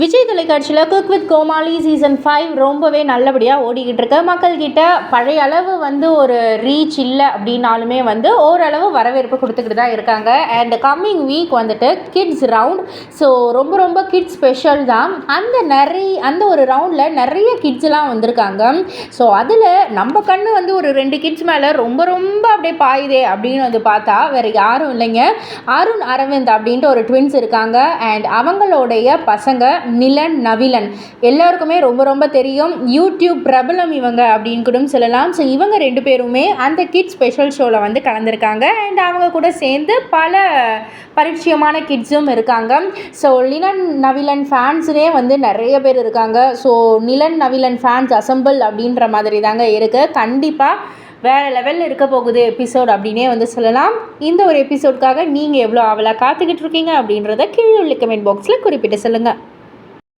விஜய் தொலைக்காட்சியில் cook with Komali season five ரொம்பவே நல்லபடியாக ஓடிக்கிட்டு இருக்கு. மக்கள்கிட்ட பழைய அளவு வந்து ஒரு ரீச் இல்லை அப்படின்னாலுமே வந்து ஓரளவு வரவேற்பு கொடுத்துக்கிட்டு தான் இருக்காங்க. அண்ட் கம்மிங் வீக் வந்துட்டு கிட்ஸ் ரவுண்ட் ஸோ ரொம்ப ரொம்ப கிட்ஸ் ஸ்பெஷல் தான். அந்த நிறைய அந்த ஒரு ரவுண்டில் நிறைய கிட்ஸ்லாம் வந்திருக்காங்க. ஸோ அதில் நம்ம கண்ணு வந்து ஒரு ரெண்டு கிட்ஸ் மேலே ரொம்ப ரொம்ப அப்படியே பாயுதே அப்படின்னு வந்து பார்த்தா வேறு யாரும் இல்லைங்க. அருண் அரவிந்த் அப்படின்ட்டு ஒரு ட்வின்ஸ் இருக்காங்க. அண்ட் அவங்களுடைய பசங்க நிலன் நவிலன். எல்லாருக்குமே ரொம்ப ரொம்ப தெரியும். யூடியூப் பிரபலம் இவங்க அப்படின்னு கூட சொல்லலாம். ஸோ இவங்க ரெண்டு பேருமே அந்த கிட் ஸ்பெஷல் ஷோவில் வந்து கலந்துருக்காங்க. அண்ட் அவங்க கூட சேர்ந்து பல பரிச்சயமான கிட்ஸும் இருக்காங்க. ஸோ நிலன் நவிலன் ஃபேன்ஸுனே வந்து நிறைய பேர் இருக்காங்க. So Nilan Navilan fans assemble அப்படின்ற மாதிரி தாங்க இருக்குது கண்டிப்பாக வேறு லெவலில் இருக்க போகுது எபிசோட் அப்படின்னே வந்து சொல்லலாம். இந்த ஒரு எபிசோட்காக நீங்கள் எவ்வளோ அவளாக காத்துக்கிட்டு இருக்கீங்க அப்படின்றத கீழே உள்ள கமெண்ட் பாக்ஸில் குறிப்பிட்டு சொல்லுங்கள்